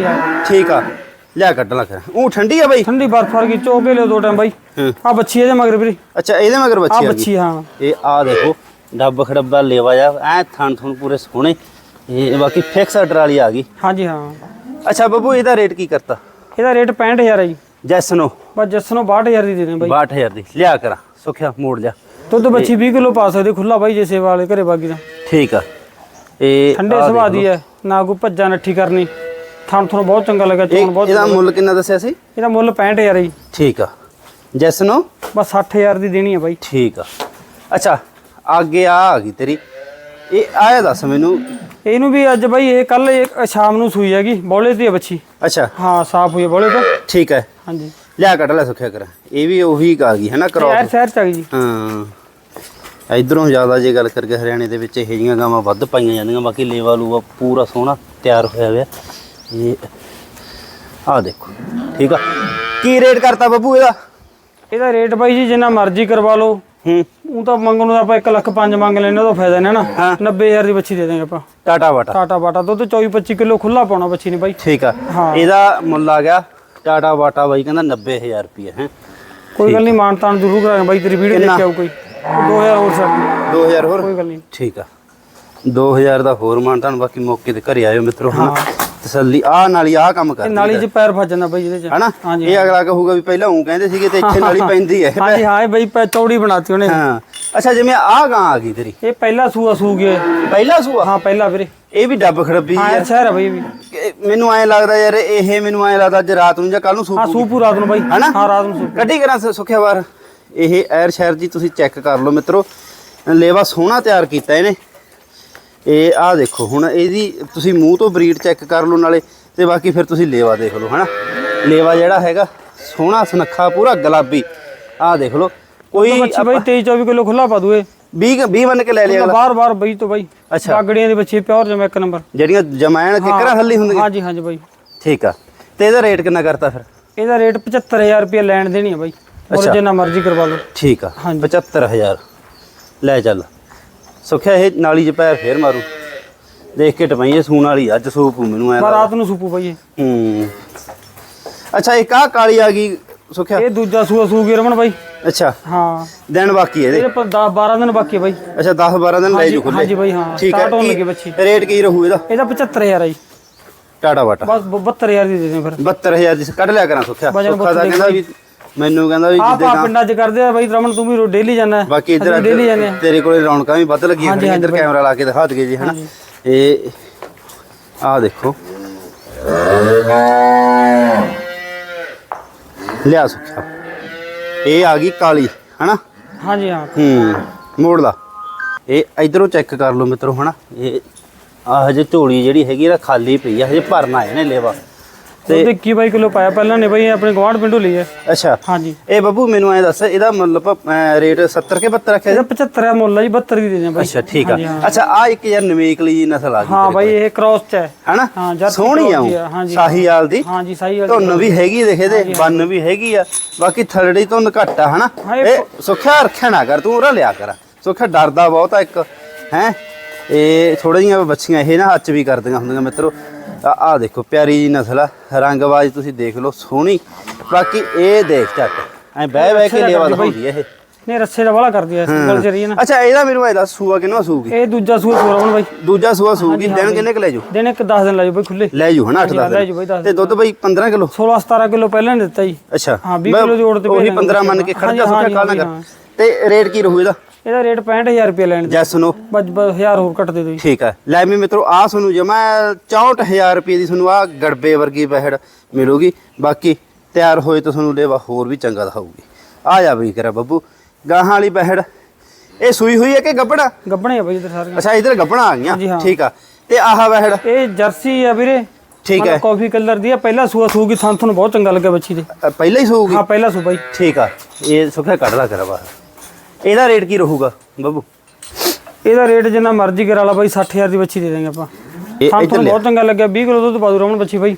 ਠੀਕ ਆ। ਲਿਆ ਕੱਢ ਲਾ ਕਰ ਉਹ ਠੰਡੀ ਆ ਬਾਈ? ਠੰਡੀ ਬਰਫ ਵਰਗੀ ਚੋਕੇ ਲਿਓ ਦੋ ਟਾਈਮ ਬਾਈ। ਹੂੰ। ਆ ਬੱਚੀ ਇਹਦੇ ਮਗਰ ਵੀਰੇ। ਅੱਛਾ ਇਹਦੇ ਮਗਰ ਬੱਚੀ ਆ ਗਈ ਬੱਚੀ ਹਾਂ। ਇਹ ਆ ਦੇਖੋ ਡੱਬ ਖੜੱਬਾ ਲੇਵਾ ਜਾ। ਐ ਥਣ ਥਣ ਪੂਰੇ ਸੋਹਣੇ। ਇਹ ਬਾਕੀ ਫਿਕਸ ਵਾਲੀ ਆ ਗਈ। ਹਾਂਜੀ ਹਾਂ। ਅੱਛਾ ਬੱਬੂ ਇਹਦਾ ਰੇਟ ਕੀ ਕਰਤਾ? ਇਹਦਾ ਰੇਟ 65000 ਹੈ ਜੀ। ਜੈਸਨੋ। ਬਸ ਜੱਸਨੋਂ 62000 ਦੀ ਦੇ ਦੇ ਬਾਈ। 62000 ਦੀ। ਲਿਆ ਕਰਾਂ। ਸੁਖਿਆ ਮੋੜ ਲਿਆ। ਦੁੱਧ ਬੱਚੀ 20 ਕਿਲੋ ਪਾ ਸਕਦੇ ਖੁੱਲਾ ਬਾਈ ਜੇ ਸੇਵਾ ਵਾਲੇ ਘਰੇ ਬਾਗੀ ਦਾ ਠੀਕ ਆ। ਇਹ ਠੰਡੇ ਆਹ ਸੁਭਾਅ ਦੇਖ ਦੀ ਹੈ ਨਾ ਕੋਈ ਭੱਜਾ ਨੱਠੀ ਕਰਨੀ। ਥਣ ਤੁਹਾਨੂੰ ਬਹੁਤ ਚੰਗਾ ਲੱਗਾ। ਚੋਣ ਬਹੁਤ ਇਹ- ਇਹਦਾ ਮੁੱਲ ਕਿੰਨਾ ਦੱਸਿਆ ਸੀ? ਇਹਦਾ ਮੁੱਲ 65000 ਹੈ ਜੀ। ਠੀਕ ਆ। ਜੈਸਨੋ ਬਸ 60000 ਦੀ ਦੇਣੀ ਹੈ ਬਾਈ। ਠੀਕ ਆ। ਅੱਛਾ ਅੱਗੇ ਆ ਆ ਗਈ ਤੇਰੀ। ਇਹ ਆਇਆ ਦੱਸ ਮੈਨੂੰ। ਇਹਨੂੰ ਵੀ ਅੱਜ ਬਾਈ ਇਹ ਕੱਲ ਸ਼ਾਮ ਨੂੰ ਸੂਈ ਹੈਗੀ ਬੋਲੇ ਦੀ ਹੈ ਬੱਚੀ ਅੱਛਾ। ਹਾਂ ਸਾਫ਼ ਹੋਈ ਹੈ ਬੋਲੇ ਤੋਂ। ਠੀਕ ਹੈ ਹਾਂਜੀ। ਲਿਆ ਕੱਢ ਲੈ ਸੁਖਿਆ ਕਰ। ਇਹ ਵੀ ਉਹੀ ਆ ਗਈ ਹੈ ਨਾ ਯਾਰ ਕ੍ਰੋਸ ਸ਼ਹਿਰ ਚ ਆ ਗਈ ਜੀ। ਹਾਂ। ਇਧਰੋਂ ਜ਼ਿਆਦਾ ਜੇ ਗੱਲ ਕਰਕੇ ਹਰਿਆਣੇ ਦੇ ਵਿੱਚ ਇਹ ਜੀਆਂ ਗਾਵਾਂ ਵੱਧ ਪਾਈਆਂ ਜਾਂਦੀਆਂ ਬਾਕੀ ਲੇਵਾ ਲੂਵਾ ਪੂਰਾ ਸੋਹਣਾ ਤਿਆਰ ਹੋਇਆ ਹੋਇਆ। ਇਹ ਆ ਦੇਖੋ ਠੀਕ ਆ? ਕੀ ਰੇਟ ਕਰਤਾ ਬੱਬੂ ਇਹਦਾ? ਇਹਦਾ ਰੇਟ ਬਾਈ ਜੀ ਜਿੰਨਾ ਮਰਜ਼ੀ ਕਰਵਾ ਲਓ। ਹੂੰ। ਉਹ ਤਾਂ ਮੰਗਣ ਨੂੰ ਆਪਾਂ 1 ਲੱਖ 5 ਮੰਗ ਲੈਣੇ ਉਹਦਾ ਫਾਇਦਾ ਨਹੀਂ ਨਾ। ਹਾਂ। 90000 ਦੀ ਬੱਚੀ ਦੇ ਦਾਂਗੇ ਆਪਾਂ। ਟਾਟਾ ਵਾਟਾ। ਟਾਟਾ ਬਾਟਾ ਦੁੱਧ 24 25 ਕਿਲੋ ਖੁੱਲਾ ਪਾਉਣਾ ਬੱਚੀ ਨੇ ਬਾਈ। ਠੀਕ ਆ। ਹਾਂ। ਇਹਦਾ ਮੁੱਲ ਆ ਗਿਆ ਟਾਟਾ ਵਾਟਾ ਬਾਈ ਕਹਿੰਦਾ 90000 ਰੁਪਏ ਹੈ। ਕੋਈ ਗੱਲ ਨਹੀਂ ਮਾਨਤਾਨ ਜ਼ਰੂਰ ਕਰਾਂਗੇ ਬਾਈ ਤੇਰੀ ਵੀਡੀਓ ਦੇਖ? ਕੇ ਆਉ ਕੋਈ 2000 ਹੋਰ ਛੱਡ 2000 ਹੋਰ? ਕੋਈ ਗੱਲ ਨਹੀਂ। ਠੀਕ ਆ। 2000 ਦਾ ਹੋਰ ਮਾਨ ਤੁਹਾਨੂੰ ਬਾਕੀ ਮੌਕੇ ਤੇ ਘਰੇ ਆਇਓ ਮਿੱਤਰੋ ਹਨਾ ਤਸੱਲੀ ਆ ਨਾਲੀ ਆ ਕੰਮ ਕਰ ਇਹ ਨਾਲੀ 'ਚ ਪੈਰ ਫਸ ਜਾਂਦਾ ਬਾਈ ਇਹਦੇ 'ਚ। ਹਨਾ? ਇਹ ਅਗਲਾ ਕਹੂਗਾ ਵੀ ਪਹਿਲਾਂ ਉਹ ਕਹਿੰਦੇ ਸੀਗੇ ਤੇ ਇੱਥੇ ਨਾਲੀ ਪੈਂਦੀ ਹੈ। ਹਾਂਜੀ ਹਾਂ ਬਾਈ ਪੈ ਚੌੜੀ ਬਣਾਤੀ ਉਹਨੇ। ਹਾਂ। ਅੱਛਾ ਜਿਵੇਂ ਆ ਗਾਂ ਆ ਗਈ ਤੇਰੀ। ਇਹ ਪਹਿਲਾ ਸੂਆ ਸੂ ਗਿਆ ਪਹਿਲਾ ਸੂਆ? ਹਾਂ ਪਹਿਲਾ ਵੀਰੇ। ਇਹ ਵੀ ਡੱਬ ਖੜੱਬੀ ਹਾਂ ਸ਼ਹਿਰ ਹੈ ਬਾਈ ਇਹ ਵੀ। ਮੈਨੂੰ ਐਂ ਲੱਗਦਾ ਯਾਰ ਇਹ ਮੈਨੂੰ ਐਂ ਲੱਗਦਾ ਅੱਜ ਰਾਤ ਨੂੰ ਜਾਂ ਕੱਲ ਨੂੰ ਹਾਂ ਸੂਪ। ਸੂਪੂ ਰਾਤ ਨੂੰ ਬਾਈ। ਹਨਾ? ਹਾਂ ਰਾਤ ਨੂੰ ਸੂਪ। ਕੱਢੀ ਕਰਾਂ ਸ- ਸੁੱਖਿਆ ਵਾਰ ਇਹ ਐਰ ਸ਼ਹਿਰ ਜੀ ਤੁਸੀਂ ਚੈੱਕ ਕਰ ਲਓ ਮਿੱਤਰੋ। ਲੇਵਾ ਸੋਹਣਾ ਤਿਆਰ ਕੀਤਾ ਇਹਨੇ। ਇਹ ਆਹ ਦੇਖੋ ਹੁਣ ਇਹਦੀ ਤੁਸੀਂ ਮੂੰਹ ਤੋਂ ਬਰੀਡ ਚੈੱਕ ਕਰ ਲਓ ਨਾਲੇ ਤੇ ਬਾਕੀ ਫਿਰ ਤੁਸੀਂ ਲੇਵਾ ਦੇਖ ਲਓ ਹਨਾ? ਲੇਵਾ ਜਿਹੜਾ ਹੈਗਾ ਸੋਹਣਾ ਸੁਨੱਖਾ ਪੂਰਾ ਗੁਲਾਬੀ। ਆਹ ਦੇਖ ਲਓ। ਕੋਈ ਬੱਚੀ ਬਾਈ 23 24 ਕਿਲੋ ਖੁੱਲਾ ਪਾ ਦੂਏ। 20 20 ਬਣ ਕੇ ਲੈ ਲਿਆ ਅਗਲਾ। ਬਾਰ ਬਾਰ ਬਾਈ ਤੋਂ ਬਾਈ। ਅੱਛਾ। ਬਾਗੜੀਆਂ ਦੀ ਬੱਚੀ ਪਿਓਰ ਜਮਾ ਇੱਕ ਨੰਬਰ। ਜਿਹੜੀਆਂ ਜਮੈਣ ਕਿਕਰਾਂ ਥੱਲੀ ਹੁੰਦੀਆਂ। ਹਾਂਜੀ ਹਾਂਜੀ ਬਾਈ। ਠੀਕ ਆ। ਤੇ ਇਹਦਾ ਰੇਟ ਕਿੰਨਾ ਕਰਤਾ ਫਿਰ? ਇਹਦਾ ਰੇਟ 75000 ਰੁਪਏ ਲੈਣ ਦੇਣੀ ਹੈ ਬਾਈ। ਅੱਛਾ। ਜਿੰਨਾ ਮਰਜ਼ੀ ਕਰਵਾ ਲਓ। ਠੀਕ ਆ। ਹਾਂਜੀ। 75000 ਲੈ ਚੱਲ। ਸੁਖਿਆ ਇਹ ਨਾਲੀ 'ਚ ਪੈਰ ਫੇਰ ਮਾਰੂ। ਦੇਖ ਕੇ ਟਪਈਏ ਸੂਣ ਵਾਲੀ। ਅੱਜ ਸੂਪੂ ਮੈਨੂੰ ਐ ਪਰ ਰਾਤ ਨੂੰ ਸੂਪੂ ਇਹ। ਹੂੰ। ਅੱਛਾ ਇੱਕ ਆ ਕਾਲੀ ਆ ਗਈ। ਸੁਖਿਆ। ਇਹ ਦੂਜਾ ਸੂਆ ਸੂ ਗਿਆ ਰਮਣ ਬਾਈ। ਅੱਛਾ। ਹਾਂ। ਦਿਨ ਬਾਕੀ ਇਹਦੇ। ਇਹਦੇ ਪਰ 10 12 ਦਿਨ ਬਾਕੀ ਹੈ ਬਾਈ। ਅੱਛਾ 10 12 ਦਿਨ ਲੈ ਜੂ ਖੁੱਲੇ ਹਾਂਜੀ ਬਾਈ, ਹਾਂ, ਠੀਕ start ਹੈ ਹੋਣ ਕੀ- ਲੱਗੀ ਬੱਚੀ। ਰੇਟ ਕੀ ਰਹੂ ਇਹਦਾ? ਇਹਦਾ 75000 ਹੈ ਜੀ। ਟਾਟਾ ਵਾਟਾ ਬਸ 72000 ਦੀ ਦੇ ਦੇ ਫਿਰ। 72000 ਦੀ ਕੱਢ ਲਿਆ ਕਰਾਂ ਸੁਖਿਆ। ਵਜਨ ਸੁੱਖਾ ਦਾ ਬੁੱਤ ਕਹਿੰਦਾ ਵੀ ਮੈਨੂੰ ਕਹਿੰਦਾ ਵੀ ਆਪ ਜਿੱਦੇ ਆ ਗਾਂ ਪਿੰਡਾਂ 'ਚ ਕਰਦੇ ਆ ਬਾਈ ਰਮਣ ਤੂੰ ਵੀ ਡੇਲੀ ਜਾਂਦਾ ਬਾਕੀ ਇੱਧਰ ਡੇਲੀ ਜਾਂਦੇ ਆ। ਤੇਰੇ ਕੋਲੇ ਰੌਣਕਾਂ ਵੀ ਵੱਧ ਲੱਗੀਆਂ ਹਾਂਜੀ, ਖੜੀਆਂ ਇੱਧਰ ਕੈਮਰਾ ਲਾ ਕੇ ਦਿਖਾ ਦਈਏ ਜੀ ਹਨਾ। ਇਹ ਆਹ ਦੇਖੋ। ਲਿਆ ਸੁਖਿਆ। ਇਹ ਆ ਗਈ ਕਾਲੀ ਹਨਾ? ਹਾਂਜੀ ਹਾਂ। ਹੂੰ ਮੋੜ ਲਾ। ਇਹ ਇਧਰੋਂ ਚੈੱਕ ਕਰ ਲਓ ਮਿੱਤਰੋ ਹਨਾ? ਇਹ ਆ ਹਜੇ ਝੋਲੀ ਜਿਹੜੀ ਹੈਗੀ ਇਹਦਾ ਖਾਲੀ ਪਈ ਆ ਹਜੇ ਭਰਨਾ ਹੈ ਨੇ ਲੇਵਾ। ਤੇ ਉਹਦੇ 21 ਬਾਈ ਕਿਲੋ ਪਾਇਆ ਪਹਿਲਾਂ ਨੇ ਬਾਈ ਆਪਣੇ ਗਵਾਂਢ ਪਿੰਡੋਂ ਲਈ ਹੈ। ਅੱਛਾ। ਹਾਂਜੀ। ਇਹ ਬੱਬੂ ਮੈਨੂੰ ਐ ਦੱਸ ਇਹਦਾ ਮਤਲਬ ਰੇਟ 70 ਕੇ 72 ਰੱਖਿਆ ਜੀ? ਇਹਦਾ 75 ਹੈ ਮੁੱਲ ਆ ਜੀ 72 ਦੀ ਦੇ ਬਾਈ। ਅੱਛਾ ਠੀਕ ਆ। ਹਾਂ। ਅੱਛਾ ਆ ਇੱਕ ਯਾਰ ਨਵੇਕਲੀ ਨਸਲ ਆ ਗਈ ਹਾਂ ਬਾਈ ਇਹ ਕ੍ਰਾਸ 'ਚ ਹੈ। ਹਨਾ? ਹਾਂ, ਸੋਹਣੀ ਆ ਹਾਂਜੀ। ਸਾਹੀਵਾਲ ਦੀ। ਹਾਂਜੀ ਸਹੀ ਗੱਲ ਧੁੰਨ ਵੀ ਹੈਗੀ ਦੇਖੇ ਦੇ ਬੰਨ ਵੀ ਹੈਗੀ ਆ। ਬਾਕੀ ਥਲੜੀ ਧੁੰਨ ਘੱਟ ਆ ਹਨਾ? ਹਾਂ, ਇਹ ਸੁੱਖਿਆ ਰੱਖਿਆ ਨਾ ਕਰ ਤੂੰ ਉਰਾ ਲਿਆ ਕਰ। ਸੁੱਖਿਆ ਡਰਦਾ ਬਹੁਤ ਆ ਇੱਕ ਹੈ? ਇਹ ਥੋੜਾ ਜਿਹੀਆਂ ਬੱਚੀਆਂ ਇਹ ਨਾ ਹੱਚ ਵੀ ਕਰਦੀਆਂ ਹੁੰਦੀਆਂ ਮਿੱਤਰੋ। ਆ ਦੇਖੋ ਪਿਆਰੀ ਜੀ ਨਸਲ ਆ ਰੰਗਬਾਜ਼ ਤੁਸੀਂ ਦੇਖ ਲਓ ਸੋਹਣੀ। ਬਾਕੀ ਇਹ ਦੇਖ ਚੱਕ ਐ ਬਹਿ ਬਹਿ ਕੇ ਲੇਵਾ। ਦਿਖਾਉਂਦੀ ਇਹ। ਨੇ ਰੱਸੇ ਦਾ ਵਾਲਾ ਕਰਦੀ ਐ ਸਿੰਗਲ ਜਰੀ ਨਾ। ਅੱਛਾ ਇਹਦਾ ਮੈਨੂੰ ਇਹ ਦੱਸ ਸੂਆ ਕਿੰਨਾ ਸੂਗੀ? ਇਹ ਦੂਜਾ ਸੂਆ ਸੂਆ ਰਮਣ ਬਾਈ। ਦੂਜਾ ਸੂਆ ਸੂਗੀ ਦਿਨ ਕਿੰਨੇ ਕ ਲੈ ਜੂ ਦਿਨ ਇੱਕ 10 ਦਿਨ ਲਾਜੋ ਬਾਈ ਖੁੱਲੇ ਲੈ ਜੂ ਹਨਾ 8 ਹਾਂਜੀ, 10 ਲੈ ਜੂ ਬਈ, ਦਸ ਤੇ ਦੁੱਧ ਬਈ 15 ਕਿਲੋ? 16 17 ਕਿਲੋ ਪਹਿਲਾਂ ਦਿੱਤਾ ਜੀ। ਅੱਛਾ ਹਾਂ, ਵੀਹ ਮੈਂ ਕਿਲੋ ਦੀ ਔੜ ਤੇ ਉਹੀ ਭੇਜ 15 ਮੰਨ ਕੇ। ਖਰਚਾ ਸੁੱਕਾ ਕਾਲਾ ਕਰ। ਤੇ ਰੇਟ ਕੀ ਰਹੂ ਇਹਦਾ? ਇਹਦਾ ਰੇਟ 65000 ਰੁਪਏ ਲੈਣ ਦੇ। ਜੈਸ ਨੂੰ ਬਸ 1000 ਹੋਰ ਕੱਟ ਦੇ ਦਿਓ ਜੀ। ਠੀਕ ਹੈ ਲੈ ਵੀ ਮਿੱਤਰੋ ਆ ਤੁਹਾਨੂੰ ਜਮਾ 64000 ਰੁਪਏ ਦੀ ਤੁਹਾਨੂੰ ਆ ਗੜਬੇ ਵਰਗੀ ਬਹਿੜ ਮਿਲੂਗੀ। ਬਾਕੀ ਤਿਆਰ ਹੋਏ ਤਾਂ ਤੁਹਾਨੂੰ ਲੇਵਾ ਹੋਰ ਵੀ ਚੰਗਾ ਦਿਖਾਊਗੀ। ਆ ਜਾ ਬਈ ਕਰਾ ਬੱਬੂ। ਗਾਹਾਂ ਵਾਲੀ ਬਹਿੜ ਇਹ ਸੂਈ ਹੋਈ ਹੈ ਕਿ ਗੱਬੜਾ ਗੱਬਣੇ ਆ ਬਾਈ ਇਧਰ ਸਾਰੇ ਅੱਛਾ ਇਧਰ ਗੱਬਣਾ ਆ ਹਾਂਜੀ, ਗਈਆਂ ਹਾਂ। ਠੀਕ ਆ। ਤੇ ਆਹ ਬਹਿੜ ਇਹ ਜਰਸੀ ਆ ਵੀਰੇ। ਠੀਕ ਹੈ। ਕਾਫੀ ਕਲਰ ਦੀ ਆ। ਪਹਿਲਾ ਸੂਆ ਸੂਗੀ ਥਾਂ ਤੁਹਾਨੂੰ ਬਹੁਤ ਚੰਗਾ ਲੱਗਾ ਬੱਚੀ ਦੇ। ਅ, ਪਹਿਲਾਂ ਹੀ ਸੂਗੀ? ਹਾਂ ਪਹਿਲਾ ਸੂ ਬਾਈ। ਠੀਕ ਆ। ਇਹ ਸੁੱਖਾ ਕੱਢ ਲਾ ਕਰਾ ਬਾਹਰ। ਇਹਦਾ ਰੇਟ ਕੀ ਰਹੂਗਾ ਬੱਬੂ? ਇਹਦਾ ਰੇਟ ਜਿੰਨਾ ਮਰਜ਼ੀ ਕਰਾ ਲਾ ਬਾਈ 60000 ਦੀ ਬੱਚੀ ਦੇ ਦਾਂਗੇ ਆਪਾਂ। ਸਾਨੂੰ ਤੁਹਾਨੂੰ ਬਹੁਤ ਚੰਗਾ ਲੱਗਿਆ 20 ਕਿਲੋ ਦੁੱਧ ਪਾਦੂ ਰਮਣ ਬੱਚੀ ਬਾਈ।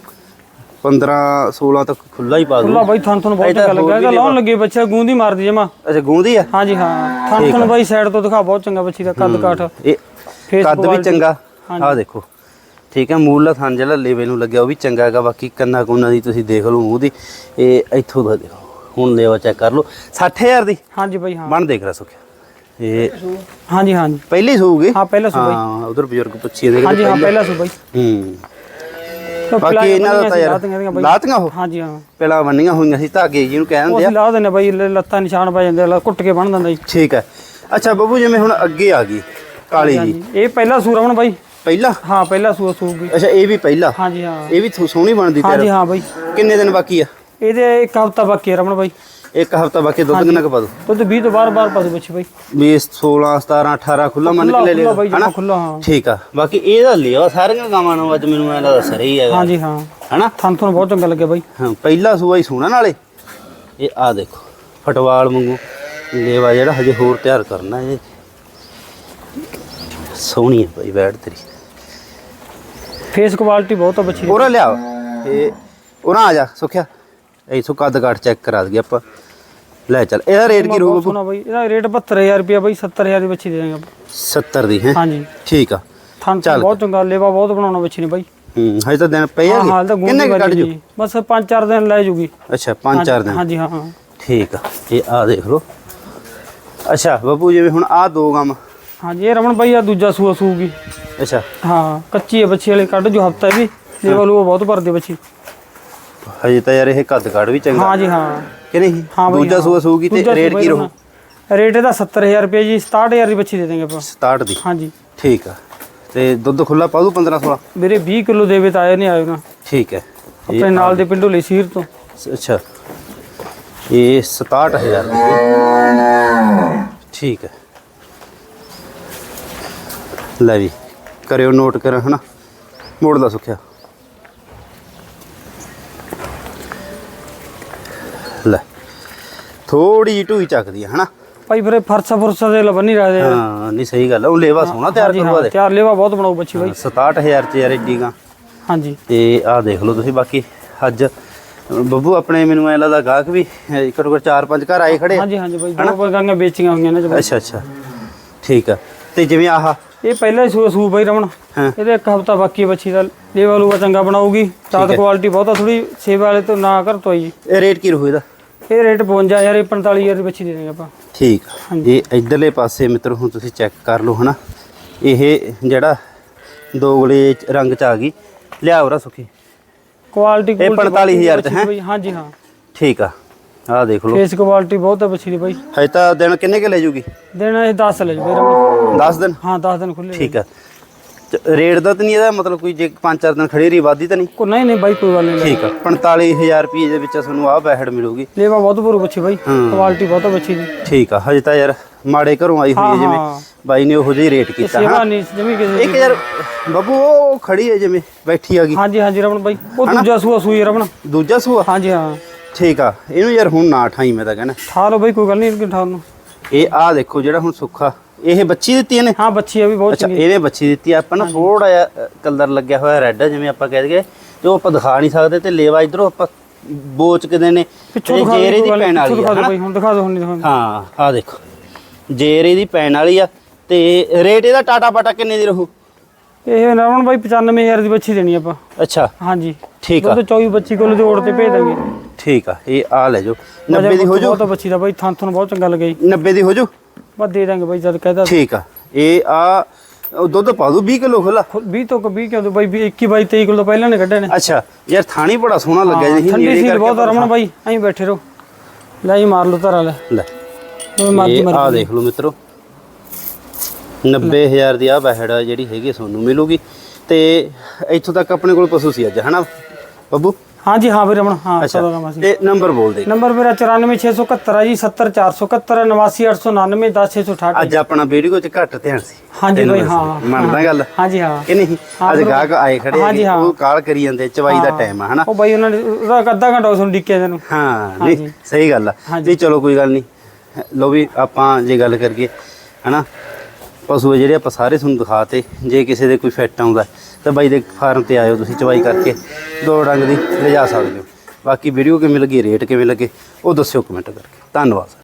15 16 ਤੱਕ ਖੁੱਲਾ ਹੀ ਪਾ ਦੂ। ਖੁੱਲਾ ਬਾਈ ਤੁਹਾਨੂੰ ਤੁਹਾਨੂੰ ਬਹੁਤ ਚੰਗਾ ਵੀ ਇਹਦਾ ਲਾਉਣ ਲੱਗੇ ਬੱਚਾ ਗੂੰਦੀ ਮਾਰਦੀ ਜਮਾ। ਅੱਛਾ ਗੂੰਦੀ ਆ? ਹਾਂਜੀ ਹਾਂ। ਤੁਹਾਨੂੰ ਤੁਹਾਨੂੰ ਬਾਈ ਸਾਈਡ ਤੋਂ ਦਿਖਾ ਬਹੁਤ ਚੰਗਾ ਬੱਚੀ ਦਾ ਕੱਦ ਕਾਠ। ਇਹ ਫੇਸ ਕੱਦ ਵੀ। ਚੰਗਾ। ਆਹ ਦੇਖੋ। ਠੀਕ ਹੈ ਮੂਲਾ ਥਣ ਜਿਹੜਾ ਲੇਵੇ ਨੂੰ ਲੱਗਿਆ ਉਹ ਵੀ ਚੰਗਾ ਹੈਗਾ। ਬਾਕੀ ਕੰਨਾ ਕੁੰਨਾ ਦੀ ਤੁਸੀਂ ਦੇਖ ਲਓ ਮੂੰਹ ਦੀ। ਇਹ ਇੱਥੋਂ ਦਾ ਦੇਖੋ। ਹੁਣ ਲੇਵਾ ਚੈੱਕ ਕਰ ਲਓ। 60000 ਦੀ? ਹਾਂਜੀ ਬਾਈ ਹਾਂ। ਬਣ ਦੇਖ ਰ ਸੁਖਿਆ। ਇਹ ਹਾਂਜੀ ਹਾਂਜੀ। ਪਹਿਲੀ ਸੂਗੀ? ਹਾਂ ਪਹਿਲਾ ਸੂ ਬਾਈ। ਹਾਂ ਉਧਰ ਬਜ਼ੁਰਗ ਪੁੱਛੀ ਦੇ ਹਾਂਜੀ ਹਾਂ ਪਹਿਲਾ। ਸੂ ਬਾਈ। ਹੂੰ। ਤਾਂ ਬਾਕੀ ਇਹਨਾਂ ਦਾ ਤਾਂ ਯਾਰ ਲਾਤੀਆਂ ਉਹ? ਹਾਂਜੀ ਹਾਂ। ਪਹਿਲਾਂ ਬੰਨੀਆਂ ਹੋਈਆਂ ਸੀ ਧਾਗੇ ਜਿਹਨੂੰ ਕਹਿ ਉਹ ਦਿੰਦੇ ਆ। ਅਸੀਂ ਲਾ ਦਿੰਦੇ ਬਾਈ ਲੱਤਾਂ ਨਿਸ਼ਾਨ ਪੈ ਜਾਂਦੇ ਆ ਕੁੱਟ ਕੇ ਬੰਨ ਦਿੰਦਾ ਜੀ। ਠੀਕ ਹੈ। ਅੱਛਾ ਬੱਬੂ ਜਿਵੇਂ ਹੁਣ ਅੱਗੇ ਆ ਗਈ ਕਾਲੀ ਜੀ। ਹਾਂਜੀ। ਇਹ ਪਹਿਲਾ ਸੂ ਰਮਣ ਬਾਈ। ਪਹਿਲਾ? ਹਾਂ ਪਹਿਲਾ ਸੂ ਸੂਗੀ ਅੱਛਾ ਇਹ ਵੀ ਪਹਿਲਾ? ਹਾਂਜੀ ਹਾਂ। ਇਹ ਵੀ ਸੋਹਣੀ ਬਣਦੀ ਹਾਂਜੀ ਤੇਰਾ। ਹਾਂ ਬਾਈ। ਕਿੰਨੇ ਦਿਨ ਬਾਕੀ ਆ? ਇਹਦੇ ਇੱਕ ਹਫਤਾ ਬਾਕੀ ਹੈ ਰਮਣ ਬਾਈ। ਇੱਕ ਹਫਤਾ ਬਾਕੀ ਦੁੱਧ ਕਿੰਨਾ ਕੁ ਪਾ ਦੋ ਦੁੱਧ 20 ਤੋਂ ਬਾਹਰ ਬਾਹਰ ਪਾਸੂ ਬੱਚੀ ਬਾਈ। ਵੀ 16 17 18 ਖੁੱਲਾ ਮੰਨ ਕੇ ਲੈ ਬਾਈ ਲਿਓ ਹਨਾ ਖੁੱਲਾ ਹਾਂ। ਠੀਕ ਆ। ਬਾਕੀ ਇਹਦਾ ਲਿਆ ਸਾਰੀਆਂ ਗਾਵਾਂ ਨੂੰ ਅੱਜ ਮੈਨੂੰ ਐਂ ਲੱਗਦਾ ਸਰੇ ਹੀ ਹੈਗਾ। ਹਾਂਜੀ ਹਾਂ। ਹਨਾ? ਤੁਹਾਨੂੰ ਤੁਹਾਨੂੰ ਬਹੁਤ ਚੰਗਾ ਲੱਗਿਆ ਬਾਈ। ਹਾਂ ਪਹਿਲਾ ਸੂਆ ਹੀ ਸੋਹਣਾ ਨਾਲੇ। ਇਹ ਆ ਦੇਖੋ ਫਟਵਾਲ ਵਾਂਗੂ ਲੇਵਾ ਜਿਹੜਾ ਹਜੇ ਹੋਰ ਤਿਆਰ ਕਰਨਾ ਇਹ। ਸੋਹਣੀ ਹੈ ਭਾਈ ਬੈਠ ਤੇਰੀ। ਫੇਸ ਕੁਆਲਿਟੀ ਬਹੁਤ ਆ ਬੱਚੀ ਦੀ। ਉਹਰਾ ਲਿਆ ਇਹ ਉਹਰਾ ਆ ਜਾ ਸੁਖਿਆ। ਇਥੋਂ ਕੱਦ ਕਾਟ ਚੈੱਕ ਕਰਾ ਦਈਏ ਆਪਾਂ। ਲੈ ਚੱਲ ਇਹਦਾ ਰੇਟ ਕੀ ਰਹੂਗਾ ਸੋਹਣਾ ਬਾਈ ਇਹਦਾ ਰੇਟ 72000 ਰੁਪਿਆ ਬਾਈ 70000 ਦੀ ਬੱਚੀ ਦੇ ਦਾਂਗੇ ਆਪਾਂ। 70 ਦੀ ਹੈ? ਹਾਂਜੀ। ਠੀਕ ਆ। ਚੱਲ। ਬਹੁਤ ਚੰਗਾ ਲੇਵਾ ਬਹੁਤ ਬਣਾਉਣਾ ਬੱਚੀ ਨੇ ਬਾਈ। ਹੂੰ ਹਜੇ ਤਾਂ ਦਿਨ ਪਏ ਤਾਂ ਕਿੰਨੇ ਕੱਢ ਜੂ? ਬਸ 5-4 ਦਿਨ ਲੈ ਜੂਗੀ। ਅੱਛਾ ਪੰਜ ਚਾਰ ਦਿਨ। ਹਾਂਜੀ ਹਾਂ ਹਾਂ। ਠੀਕ ਆ ਇਹ ਆ ਦੇਖ ਲਓ। ਅੱਛਾ ਬੱਬੂ ਜਿਵੇਂ ਹੁਣ ਆ ਦੋ ਗਮ। ਹਾਂਜੀ ਇਹ ਰਮਣ ਬਾਈ ਆ ਦੂਜਾ ਸੂਆ ਸੂਗੀ। ਅੱਛਾ। ਹਾਂ ਕੱਚੀ ਹੈ ਬੱਚੀ ਵਾਲੇ ਕੱਢ ਜੋ ਹਫਤਾ ਵੀ। ਲੇਵਾ ਲੂਆ ਬਹੁਤ ਭਰਦੀ ਬੱਚੀ ਹਜੇ ਤਾਂ ਯਾਰ ਇਹ ਕੱਦ ਕਾੜ ਵੀ ਚੰਗਾ। ਹਾਂਜੀ ਹਾਂ। ਕਿ ਨਹੀਂ? ਹਾਂ ਬਾਈ ਦੂਜਾ ਹਾਂ। ਸੂਆ ਸੂਗੀ ਤੇ ਦੂਜਾ ਰੇਟ ਕੀ ਹੀ ਰਹੂ। ਰੇਟ ਇਹਦਾ 70000 ਰੁਪਏ ਜੀ 67000 ਦੀ ਬੱਚੀ ਦੇ ਦਾਂਗੇ ਆਪਾਂ। 67 ਦੀ? ਹਾਂਜੀ ਠੀਕ ਆ। ਤੇ ਦੁੱਧ ਖੁੱਲਾ ਪਾ ਦੂ 15 16 ਵੀਰੇ 20 ਕਿਲੋ ਦੇਵੇ ਤਾਂ ਆਏ ਨਹੀਂ ਆਏ ਨਾ ਠੀਕ ਹੈ। ਇਹ ਆਪਣੇ ਨਾਲ ਦੇ ਪਿੰਡੋਂ ਲਈ ਸੀਰ ਤੋਂ। ਅੱਛਾ। ਇਹ 67000 ਰੁਪਏ ਠੀਕ ਹੈ। ਲੈ ਵੀ ਕਰਿਓ ਨੋਟ ਕਰ ਹਨਾ? ਮੋੜ ਦਾ ਸੁਖਿਆ। ਲੈ। ਥੋੜੀ ਢੂਈ ਚੱਕਦੀ ਹੈ ਹਨਾ? ਭਾਈ ਵੀਰੇ ਫਰਸਾ ਫੁਰਸਾ ਦੇ ਲਬਨੀ ਰਹੇ ਹਾਂ ਨਹੀਂ ਸਹੀ ਗੱਲ ਉਹ ਲੇਵਾ ਸੋਹਣਾ ਤਿਆਰ ਕਰਵਾ ਦੇ। ਤਿਆਰ ਲੇਵਾ ਬਹੁਤ ਬਣਾਉ ਬੱਚੀ ਬਾਈ। 67000 ਚ ਯਾਰ ਏਡੀ ਗਾ। ਹਾਂਜੀ। ਤੇ ਆਹ ਦੇਖ ਲਓ ਤੁਸੀਂ ਬਾਕੀ ਅੱਜ ਬੱਬੂ ਆਪਣੇ ਮੈਨੂੰ ਐ ਲੱਗਦਾ ਗਾਹਕ ਵੀ ਘੱਟੋ ਘੱਟ ਚਾਰ ਪੰਜ ਘਰ ਆਏ ਖੜੇ। ਹਾਂਜੀ ਹਾਂਜੀ ਬਾਈ ਦੋ ਬਰਗਾਂਆਂ ਵੇਚੀਆਂ ਹੋਈਆਂ ਨੇ। ਅੱਛਾ ਅੱਛਾ। ਠੀਕ ਆ। ਤੇ ਜਿਵੇਂ ਆਹ ਇਹ ਪਹਿਲਾ ਸੂ ਸੂ ਬਾਈ ਰਮਣ ਇਹਦੇ ਇੱਕ ਹਫਤਾ ਬਾਕੀ ਬੱਚੀ ਦਾ। ਲੇਵਾ ਲੂਆ ਚੰਗਾ ਬਣਾਉਗੀ ਰਾਤ ਕੁਆਲਿਟੀ ਬਹੁਤ ਆ ਥੋੜੀ ਸੇਵਾ ਵਾਲੇ ਤੋਂ ਨਾ ਕਰ ਤੋਈ ਇਹ ਰੇਟ ਕੀ ਰਹੂ ਇਹਦਾ? ਇਹ ਰੇਟ 52000 ਇਹ 45000 ਦੀ ਬੱਚੀ ਦੇ ਦੇਂਗੇ ਆਪਾਂ। ਠੀਕ ਇਹ ਇਧਰਲੇ ਪਾਸੇ ਮਿੱਤਰੋ ਹੁਣ ਤੁਸੀਂ ਚੈੱਕ ਕਰ ਲਓ ਹਨਾ। ਇਹ ਜਿਹੜਾ ਦੋਗਲੇ ਚ- ਰੰਗ ਚ ਆ ਗਈ। ਲਿਆ ਉਰਾ ਸੁਖੀ। ਕੁਆਲਿਟੀ ਇਹ 45,000 ਚ ਹੈ? ਹਾਂਜੀ ਹਾਂ। ਠੀਕ ਆ। ਆਹ ਦੇਖ ਲਓ। ਫੇਸ ਕੁਆਲਿਟੀ ਬਹੁਤ ਹੈ ਬੱਚੀ ਦੀ ਬਾਈ। ਹਜੇ ਤਾਂ ਦਿਨ ਕਿੰਨੇ ਕੇ ਲੈ ਜੂਗੀ? ਦਿਨ ਇਹ 10 ਲੈ ਰਮਣ 10 ਦਿਨ? ਹਾਂ 10 ਦਿਨ ਖੁੱਲੇ ਠੀਕ ਆ। ਰੇਟ ਦਾ ਤਾਂ ਨਹੀਂ ਇਹਦਾ ਮਤਲਬ ਕੋਈ ਜੇ 5-4 ਦਿਨ ਖੜੀ ਰਹੀ ਵਾਦੀ ਤਾਂ ਨਹੀਂ? ਕੋ ਨਹੀਂ ਨਹੀਂ ਬਾਈ ਕੋਈ ਗੱਲ ਨਹੀਂ। ਠੀਕ ਆ। 45000 ਰੁਪਏ ਦੇ ਵਿੱਚ ਤੁਹਾਨੂੰ ਆਹ ਬੈਹੜ ਮਿਲੂਗੀ। ਲੇਵਾ ਬਹੁਤ ਭਰੂ ਬੱਚੀ ਬਾਈ। ਹਾਂ। ਕੁਆਲਿਟੀ ਬਹੁਤ ਹੈ ਬੱਚੀ ਦੀ ਠੀਕ ਆ ਹਜੇ ਤਾਂ ਯਾਰ ਮਾੜੇ ਘਰੋਂ ਆਈ ਹੋਈ ਹੈ ਹਾਂ, ਜਿਵੇਂ। ਹਾਂ। ਬਾਈ ਨੇ ਉਹੋ ਜਿਹੀ ਰੇਟ ਕੀਤਾ ਸੇਵਾ ਨਹੀਂ ਜਮੀ ਕਿਸੇ ਇੱਕ ਯਾਰ ਬੱਬੂ ਉਹ ਖੜੀ ਹੈ ਜਿਵੇਂ ਬੈਠੀ ਆ ਗਈ। ਹਾਂਜੀ ਹਾਂਜੀ ਰਮਣ ਬਾਈ। ਉਹ ਦੂਜਾ ਸੂਆ ਸੂਈ ਹੈ ਰਮਣ ਦੂਜਾ ਸੂਆ? ਹਾਂਜੀ ਹਾਂ। ਠੀਕ ਆ ਇਹਨੂੰ ਯਾਰ ਹੁਣ ਨਾ ਠਾਈ ਮੈਂ ਤਾਂ ਕਹਿੰਦਾ। ਠਾ ਲਓ ਬਾਈ ਕੋਈ ਗੱਲ ਨਹੀਂ ਠਾ ਨੂੰ? ਇਹ ਆ ਦੇਖੋ ਜਿਹੜਾ ਹੁਣ ਸੁੱਖਾ। ਇਹ ਬੱਚੀ ਦਿੱਤੀ ਇਹਨੇ? ਹਾਂ ਬੱਚੀ ਆ ਵੀ ਬਹੁਤ ਅੱਛਾ ਚੰਗੀ। ਇਹਨੇ ਬੱਚੀ ਦਿੱਤੀ ਆ, ਆਪਾਂ ਨਾ ਥੋੜਾ ਜਿਹਾ ਕਲਰ ਲੱਗਿਆ ਹੋਇਆ ਰੈੱਡ ਜਿਵੇਂ ਆਪਾਂ ਕਹਿ ਦਈਏ ਤੇ ਉਹ ਆਪਾਂ ਦਿਖਾ ਨਹੀਂ ਸਕਦੇ ਤੇ ਲੇਵਾ ਇਧਰੋਂ ਆਪਾਂ ਬੋਚ ਕਿਦੇ ਨੇ ਪਿੱਛੋਂ ਦਿਖਾ ਜੇਰੇ ਦੀ ਪੈਣ ਵਾਲੀ ਪਿੱਛੋਂ ਦਿਖਾ ਦਿਓ ਹਨਾ? ਹੁਣ ਦਿਖਾ ਦਿਓ ਹੁਣ ਹਾਂ ਆ ਦੇਖੋ। ਜੇਰੇ ਦੀ ਪੈਣ ਵਾਲੀ ਆ ਤੇ ਰੇਟ ਇਹਦਾ ਟਾਟਾ ਬਾਟਾ ਕਿੰਨੇ ਦੀ ਰਹੂ? ਇਹ ਰਮਣ ਬਾਈ 95000 ਦੀ ਬੱਚੀ ਦੇਣੀ ਆਪਾਂ। ਅੱਛਾ। ਹਾਂਜੀ। ਠੀਕ ਆ। ਦੁੱਧ 24 25 ਕਿਲੋ ਓੜ ਤੇ ਭੇਜ ਦਾਂਗੇ। ਠੀਕ ਆ ਇਹ ਆ ਲੈ ਜਾਓ। 90 ਦੀ ਹੋ ਜਾਊ ਬਹੁਤ ਬੱਚੀ ਦਾ ਬਾਈ ਥਾਂ ਤੁਹਾਨੂੰ ਬਹੁਤ ਚੰਗਾ ਲੱਗਿਆ ਜੀ। 90 ਦੀ ਹੋ ਜਾਊ ਬਸ ਦੇ ਦਾਂਗੇ ਬਾਈ ਜਦ ਕਹਿਦਾ ਠੀਕ ਆ। ਇਹ ਆ ਉਹ ਦੁੱਧ ਪਾ ਦੂ 20 ਕਿਲੋ ਖੁੱਲਾ 20 ਤੋਂ 20 ਕਿਉਂ ਬਾਈ 21 22 23 ਕਿਲੋ ਪਹਿਲਾਂ ਨੇ ਕੱਢੇ ਨੇ। ਅੱਛਾ ਯਾਰ ਥਾਣੀ ਬੜਾ ਸੋਹਣਾ ਲੱਗਿਆ ਜੀ ਠੰਡੀ ਸੀ ਬਹੁਤ ਰਮਣ ਬਾਈ ਐਂ ਬੈਠੇ ਰਹੋ। ਲੈ ਜੀ ਮਾਰ ਲਓ ਧਰਾ ਲੈ। ਲੈ। ਆ ਦੇਖ ਲਓ ਮਿੱਤਰੋ। 90000 ਦੀ ਆ ਬਹਿੜ ਜਿਹੜੀ ਹੈਗੀ ਤੁਹਾਨੂੰ ਮਿਲੂਗੀ। ਤੇ ਇੱਥੋਂ ਤੱਕ ਆਪਣੇ ਕੋਲ ਪਸ਼ੂ ਸੀ ਅੱਜ ਹਨਾ? ਬੱਬੂ? ਹਾਂਜੀ ਹਾਂ ਵੀਰ ਰਮਣ ਹਾਂ ਅੱਛਾ। ਸੀ ਤੇ ਨੰਬਰ ਬੋਲ ਦੇ। ਨੰਬਰ ਮੇਰਾ 94671 ਜੀ 70471 89899 10668 ਅੱਜ ਆਪਣਾ ਵੀਡੀਓ ਚ ਘੱਟ ਧਿਆਨ ਸੀ। ਹਾਂਜੀ ਬਾਈ। ਹਾਂ, ਮੰਨਦਾ ਗੱਲ? ਹਾਂਜੀ ਹਾਂ। ਕਿ ਨਹੀਂ? ਅੱਜ ਗਾਹਕ ਆਏ ਖੜੇ ਹਾਂਜੀ। ਉਹ ਕਾਲ ਕਰੀ ਜਾਂਦੇ ਚਵਾਈ ਦਾ ਟਾਈਮ ਆ ਹਨਾ? ਉਹ ਬਾਈ ਉਹਨਾਂ ਨੇ ਅੱਧਾ ਘੰਟਾ ਉਸ ਨੂੰ ਡਿੱਕਿਆ ਤੈਨੂੰ ਹਾਂ ਨਹੀਂ। ਸਹੀ ਗੱਲ ਆ। ਨਹੀਂ ਚਲੋ ਕੋਈ ਗੱਲ ਨਹੀਂ। ਲੋ ਵੀ ਆਪਾਂ ਜੇ ਗੱਲ ਕਰੀਏ ਹਨਾ? ਪਸ਼ੂ ਜਿਹੜੇ ਆਪਾਂ ਸਾਰੇ ਤੁਹਾਨੂੰ ਦਿਖਾਤੇ ਜੇ ਕਿਸੇ ਦੇ ਕੋਈ ਫਿੱਟ ਆਉਂਦਾ ਤਾਂ ਬਾਈ ਦੇ ਫਾਰਮ ਤੇ ਆਇਓ, ਤੁਸੀਂ ਚਵਾਈ ਕਰਕੇ ਦੋ ਰੰਗ ਦੀ ਲਿਜਾ ਸਕਦੇ ਹੋ। ਬਾਕੀ ਵੀਡੀਓ ਕਿਵੇਂ ਲੱਗੀ ਰੇਟ ਕਿਵੇਂ ਲੱਗੇ, ਉਹ ਦੱਸਿਓ ਕਮੈਂਟ ਕਰਕੇ। ਧੰਨਵਾਦ।